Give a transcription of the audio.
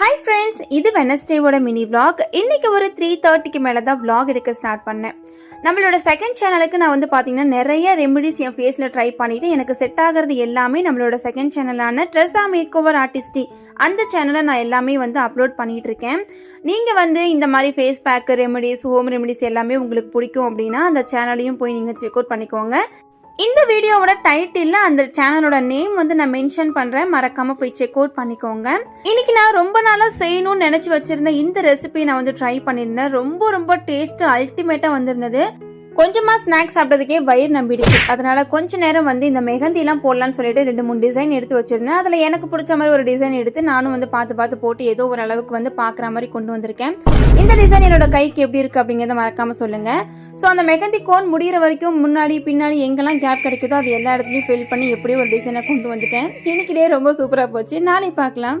Hi friends இது வெனஸ்டேவோட mini vlog இன்னைக்கு ஒரு த்ரீ தேர்ட்டிக்கு மேலே தான் விளாக் எடுக்க ஸ்டார்ட் பண்ணேன். நம்மளோட செகண்ட் சேனலுக்கு நான் வந்து பார்த்தீங்கன்னா நிறைய ரெமெடிஸ் என் ஃபேஸில் ட்ரை பண்ணிவிட்டு எனக்கு செட் ஆகிறது எல்லாமே நம்மளோட செகண்ட் சேனலான ட்ரெஸ்ஸா மேக் ஓவர் ஆர்டிஸ்டி அந்த சேனலை நான் எல்லாமே வந்து அப்லோட் பண்ணிகிட்டு இருக்கேன். நீங்கள் வந்து இந்த மாதிரி face pack remedies home remedies எல்லாமே உங்களுக்கு பிடிக்கும் அப்படின்னா அந்த சேனலையும் போய் நீங்கள் செக் அவுட் பண்ணிக்கோங்க. இந்த வீடியோவோட டைட்டில் அந்த சேனலோட நேம் வந்து நான் மென்ஷன் பண்ணுறேன் மறக்காமல் போய் செக் அவுட் பண்ணிக்கோங்க. இன்னைக்கு நான் ரொம்ப நாளாக செய்யணும்னு நினச்சி வச்சிருந்த இந்த ரெசிபி நான் வந்து ட்ரை பண்ணியிருந்தேன். ரொம்ப ரொம்ப டேஸ்ட் அல்டிமேட்டாக வந்திருந்தது. கொஞ்சமாக ஸ்நாக்ஸ் சாப்பிட்டதுக்கே வயிறு நம்பிடுச்சு. அதனால கொஞ்ச நேரம் வந்து இந்த மெஹந்திலாம் போடலான்னு சொல்லிட்டு ரெண்டு மூணு டிசைன் எடுத்து வச்சிருந்தேன். அதில் எனக்கு பிடிச்ச மாதிரி ஒரு டிசைன் எடுத்து நானும் வந்து பார்த்து பார்த்து போட்டு ஏதோ ஒரு அளவுக்கு வந்து பார்க்குற மாதிரி கொண்டு வந்திருக்கேன். இந்த டிசைன் என்னோட கைக்கு எப்படி இருக்குது அப்படிங்கிறத மறக்காமல் சொல்லுங்கள் ஸோ அந்த மெகந்தி கோன் முடிகிற வரைக்கும் முன்னாடி பின்னாடி எங்கெல்லாம் கேப் கிடைக்குதோ அது எல்லா இடத்துலையும் ஃபில் பண்ணி எப்படியோ ஒரு டிசைனை கொண்டு வந்துட்டேன். இன்னைக்கு டே ரொம்ப சூப்பராக போச்சு. நாளைக்கு பார்க்கலாம்.